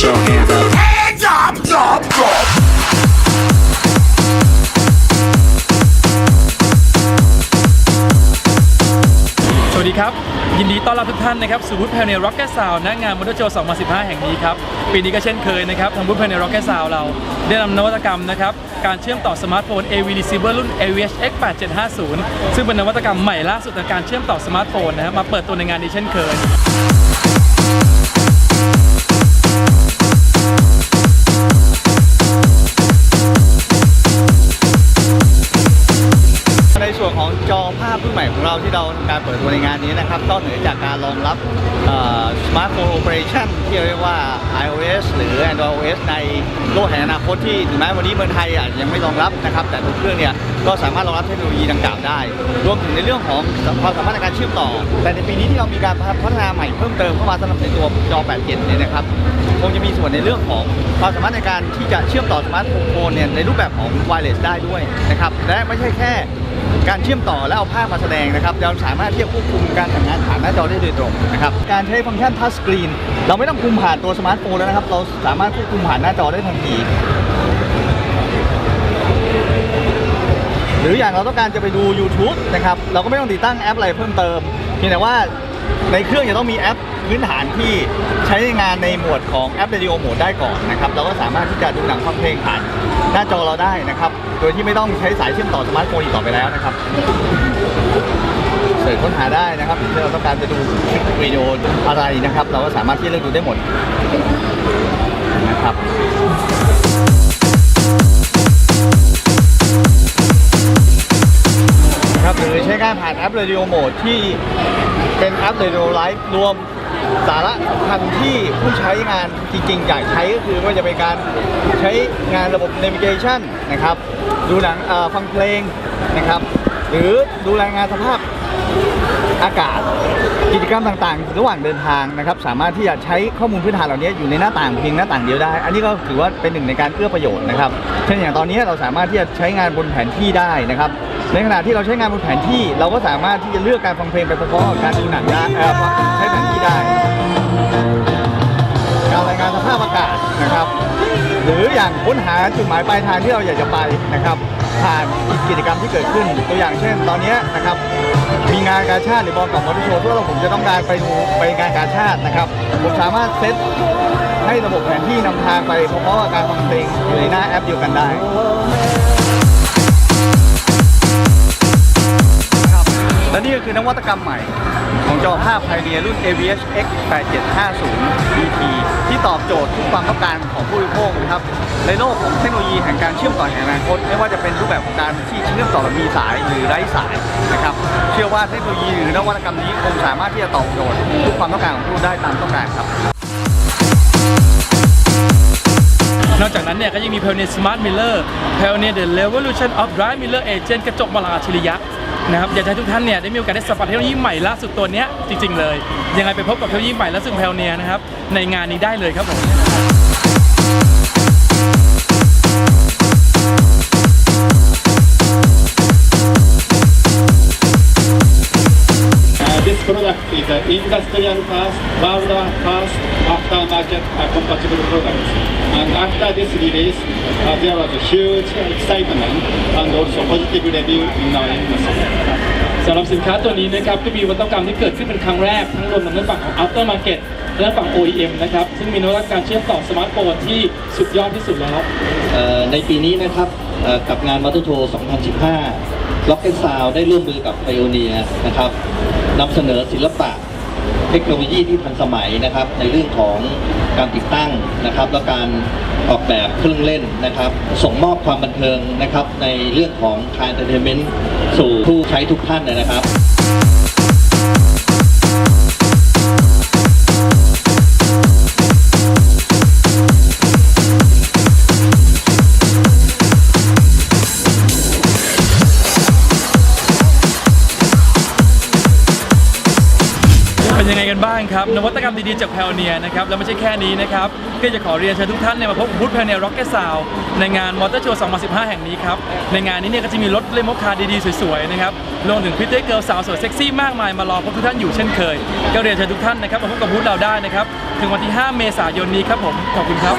Put your hands up. Hands up, up, up. สวัสดีครับ ยินดีต้อนรับทุกท่านนะครับสู่บูธแพลเน Rocket Sound ณงานมอเตอร์โชว์2015 แห่งนี้ครับ ปีนี้ก็เช่นเคยนะครับทางบูธแพลเน Rocket Sound เราได้นำนวัตกรรมนะครับ การเชื่อมต่อสมาร์ทโฟน AV Receiver รุ่น AVH X8750 ซึ่งเป็นนวัตกรรมใหม่ล่าสุดในการเชื่อมต่อสมาร์ทโฟนนะครับมาเปิดตัวในงานนี้เช่นเคย จอภาพรุ่นใหม่ของเราที่เราทำการเปิดตัวในงานนี้นะครับก็เหนือจากการรองรับสมาร์ทโฟนโอเปอเรชันที่เรียกว่า iOS หรือ Android OS ในโลกแห่งอนาคตที่ถึงแม้วันนี้เมืองไทยอาจจะยังไม่รองรับนะครับ แต่ทุกเครื่องเนี่ยก็สามารถรองรับเทคโนโลยีดังกล่าวได้ รวมถึงในเรื่องของความสามารถในการเชื่อมต่อ แต่ในปีนี้ที่เรามีการพัฒนาใหม่เพิ่มเติมเข้ามาสำหรับในตัวจอ 8 เจนเนี่ยนะครับคงจะมีส่วนในเรื่องของความสามารถในการที่จะเชื่อมต่อสมาร์ทโฟนเนี่ยในรูปแบบของไวเลสได้ด้วยนะครับและไม่ใช่แค่ การเชื่อมต่อแล้วเอาภาพมาแสดงนะครับเราสามารถที่จะควบคุมการทำงานผ่านหน้าจอได้โดยตรงนะครับการใช้ฟังก์ชันทัชสกรีนเราไม่ต้องคุมผ่านตัวสมาร์ทโฟนแล้วนะครับ เราสามารถควบคุมผ่านหน้าจอได้ทันทีหรืออย่างเราต้องการจะไปดู YouTube นะครับเราก็ไม่ต้องติดตั้งแอปอะไรเพิ่มเติมเพียงแต่ว่า ในเครื่องจะต้องมีแอปพื้นฐานที่ใช้งานในหมวดของแอป Radio โหมดได้ก่อนนะครับเราก็สามารถที่จะดูหนังฟังเพลงผ่านหน้าจอเราได้นะครับ โดยที่ไม่ต้องใช้สายเชื่อมต่อสมาร์ทโฟนอีกต่อไปแล้วนะครับเสิร์ชค้นหาได้นะครับถ้าเราต้องการจะดูคลิปวิดีโออะไรนะครับ เราก็สามารถที่จะเลือกดูได้หมดนะครับครับหรือใช้การผ่านแอป Radio Mode ที่ เป็นแอป Radio Live รวมสาระสำคัญที่ผู้ใช้งานจริงๆ อยากใช้ก็คือว่าจะเป็นการใช้งานระบบ Navigation นะครับ ดูหนังฟังเพลงนะครับ หรือดูรายงานสภาพอากาศกิจกรรมต่างๆ ระหว่างเดินทางนะครับ สามารถที่จะใช้ข้อมูลพื้นฐานเหล่านี้อยู่ในหน้าต่างเพียงหน้าต่างเดียวได้ อันนี้ก็ถือว่าเป็นหนึ่งในการเอื้อประโยชน์นะครับ เช่นอย่างตอนนี้เราสามารถที่จะใช้งานบนแผนที่ได้นะครับ ในขณะที่เราใช้งานบนแผนที่เราก็สามารถที่จะเลือกการฟังเพลงไปพร้อมกับการดูหนังได้เอ่อใช้แผนที่ได้ การรายงานสภาพอากาศนะครับ หรืออย่างค้นหาจุดหมายปลายทางที่เราอยากจะไปนะครับ ผ่านกิจกรรมที่เกิดขึ้นตัวอย่างเช่น ตอนนี้นะครับ มีงานกาชาติหรือบอลกับมอเตอร์โชว์ที่เราผมจะต้องการไปดูไปงานกาชาตินะครับ ผมสามารถเซตให้ระบบแผนที่นำทางไปพร้อมๆกับการฟังเพลงอยู่ในหน้าแอปเดียวกันได้ คือนวัตกรรมใหม่ ของจอภาพไพเนียรุ่น AVH X 8750 BT ที่ตอบโจทย์ทุกความต้องการของผู้บริโภคนะครับ ในโลกของเทคโนโลยีแห่งการเชื่อมต่อแห่งอนาคต ไม่ว่าจะเป็นรูปแบบของการที่เชื่อมต่อแบบมีสายหรือไร้สายนะครับ เชื่อว่าเทคโนโลยีหรือนวัตกรรมนี้คงสามารถที่จะตอบโจทย์ทุกความต้องการของผู้ได้ตามต้องการครับ นอกจากนั้นเนี่ยก็ยังมี Pioneer Smart Mirror Pioneer The Revolution of Drive Mirror Agent กระจกมองหลังอัจฉริยะ นะครับอยากให้ทุกท่านเนี่ยได้มีโอกาสได้สัมผัสเทคโนโลยีใหม่ล่าสุดตัวเนี้ยจริง ๆ เลย ยังไงไปพบกับเทคโนโลยีใหม่ล่าสุดแพลเนียนะครับในงานนี้ได้เลยครับผม product is an industrial first, world first aftermarket compatible product. And after this release, uh, there was a huge excitement and also positive review in our industry. สำหรับสินค้าตัวนี้นะครับก็มีวัตกรรมที่เกิดขึ้นเป็นครั้งแรก ทั้งรวมทั้งในฝั่งของ After Market และฝั่ง OEM นะครับ ซึ่งมีนวัตกรรมเชื่อมต่อสมาร์ทโฟนที่สุดยอดที่สุดแล้วในปีนี้นะครับ กับงานมอเตอร์โชว์ 2015 Rock and Sound ได้ร่วมมือกับ Pioneer นะครับนำเสนอศิลปะเทคโนโลยีที่ทันสมัยนะครับ ในเรื่องของการติดตั้งนะครับ และการออกแบบเครื่องเล่นนะครับ ส่งมอบความบันเทิงนะครับ ในเรื่องของการ entertainment สู่ผู้ใช้ทุกท่านนะครับ ยังไงกันบ้างครับ นวัตกรรมดีๆจากแพลเนียนะครับ แล้วไม่ใช่แค่นี้นะครับ ก็จะขอเรียนเชิญทุกท่านเนี่ยมาพบกับบูธแพลเนียร็อกเก็ตซาวในงานมอเตอร์โชว์ 2015 แห่งนี้ครับ ในงานนี้เนี่ยก็จะมีรถเลโมคาร์ดีๆ สวยๆ นะครับรวมถึงพิตตี้เกิร์ลสาวสวยเซ็กซี่มากมายมารอพบทุกท่านอยู่เช่นเคย ก็เรียนเชิญทุกท่านนะครับมาพบกับบูธเราได้นะครับ ถึงวันที่ 5 เมษายนนี้ครับผม ขอบคุณครับ